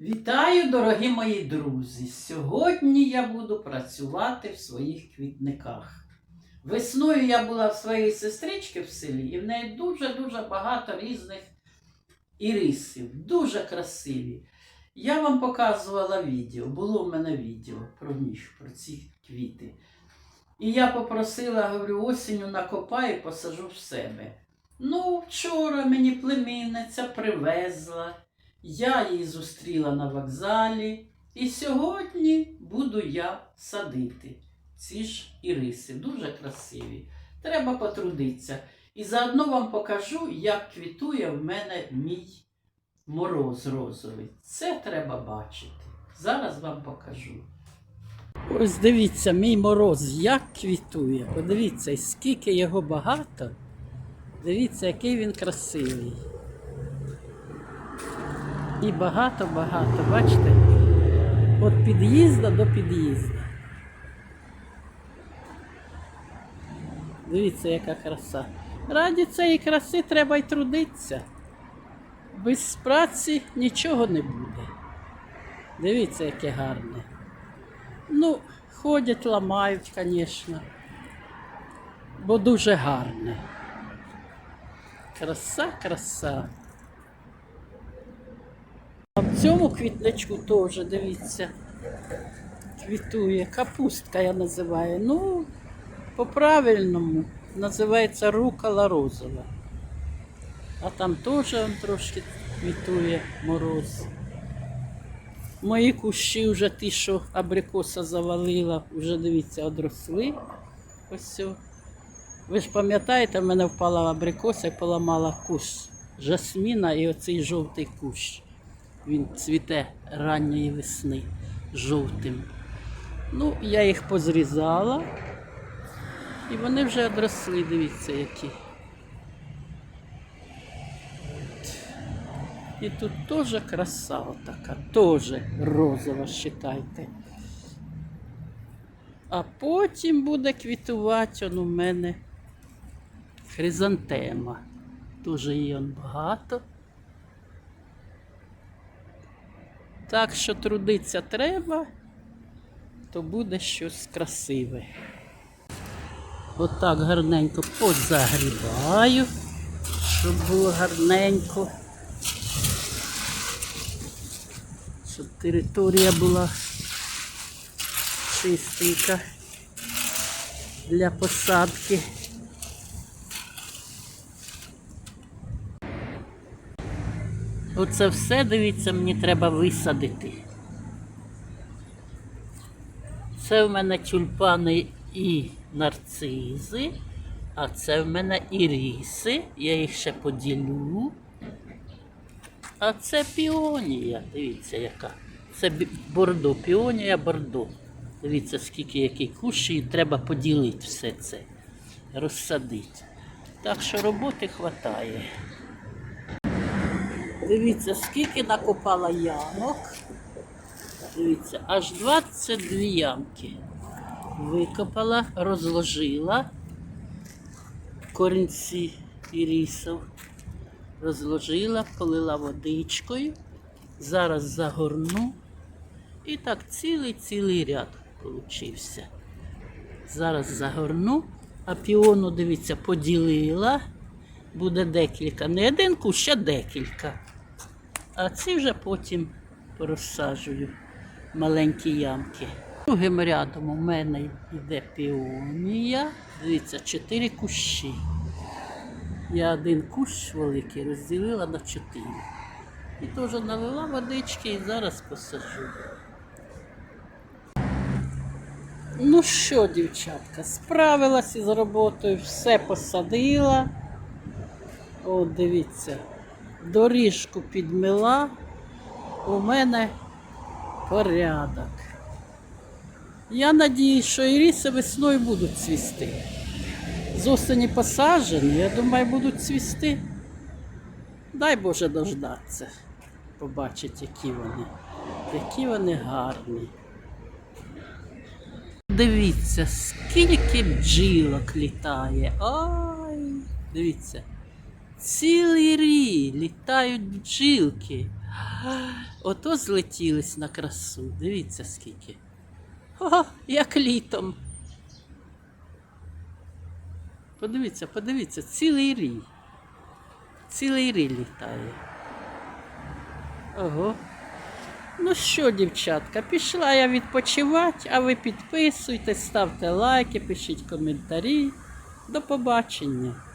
Вітаю, дорогі мої друзі! Сьогодні я буду працювати в своїх квітниках. Весною я була в своїй сестрички в селі, і в неї дуже-дуже багато різних ірисів, дуже красиві. Я вам показувала відео, було в мене відео про ніж, про ці квіти. І я попросила, говорю, осінню накопаю і посажу в себе. Ну, вчора мені племінниця привезла. Я її зустріла на вокзалі, і сьогодні буду я садити ці ж іриси. Дуже красиві. Треба потрудитися. І заодно вам покажу, як квітує в мене мій мороз розовий. Це треба бачити. Зараз вам покажу. Ось дивіться, мій мороз як квітує. Подивіться, скільки його багато. Дивіться, який він красивий. І багато-багато, бачите? Від під'їзду до під'їзду. Дивіться, яка краса. Раді цієї краси треба й трудитися. Без праці нічого не буде. Дивіться, яке гарне. Ну, ходять, ламають, звісно. Бо дуже гарне. Краса, краса. Цьому квітничку теж, дивіться, квітує. Капустка я називаю. Ну, по-правильному називається рукола розова. А там теж трошки квітує мороз. Мої кущі вже ті, що абрикоса завалила, вже дивіться, одросли. Ось. Ви ж пам'ятаєте, в мене впала абрикоса і поламала кущ жасміна і оцей жовтий кущ. Він цвіте ранньої весни жовтим. Ну, я їх позрізала. І вони вже одросли, дивіться, які. І тут теж краса така, теж розова, вважайте. А потім буде квітувати он у мене хризантема. Дуже її багато. Так що трудиться треба, то буде щось красиве. Отак гарненько позагрібаю, щоб було гарненько. Щоб територія була чистенька для посадки. Оце все, дивіться, мені треба висадити. Це в мене тюльпани і нарцизи, а це в мене іріси. Я їх ще поділю. А це піонія, дивіться, яка. Це бордо, піонія бордо. Дивіться, скільки який кущ, і треба поділити все це, розсадити. Так що роботи вистачає. Дивіться, скільки накопала ямок. Дивіться, аж 22 ямки. Викопала, розложила корінці ірісів. Розложила, полила водичкою. Зараз загорну. І так цілий-цілий ряд получився. Зараз загорну, а піону, дивіться, поділила. Буде декілька. Не один кущ, а декілька. А ці вже потім розсаджую маленькі ямки. Другим рядом у мене йде піонія. Дивіться, чотири кущі. Я один кущ великий розділила на чотири. І теж налила водички і зараз посаджу. Ну що, дівчатка, справилася з роботою, все посадила. О, дивіться, доріжку підмила. У мене порядок. Я надіюсь, що іріси весною будуть цвісти. З осені посаджені, я думаю, будуть цвісти. Дай Боже дождатися. Побачить, які вони. Які вони гарні. Дивіться, скільки бджілок літає. Ой, дивіться. Цілий рій літають бджілки. Ото злетілись на красу. Дивіться скільки. О, як літом. Подивіться, подивіться, цілий рій. Цілий рій літає. Ого. Ну що, дівчатка, пішла я відпочивати, а ви підписуйтесь, ставте лайки, пишіть коментарі. До побачення.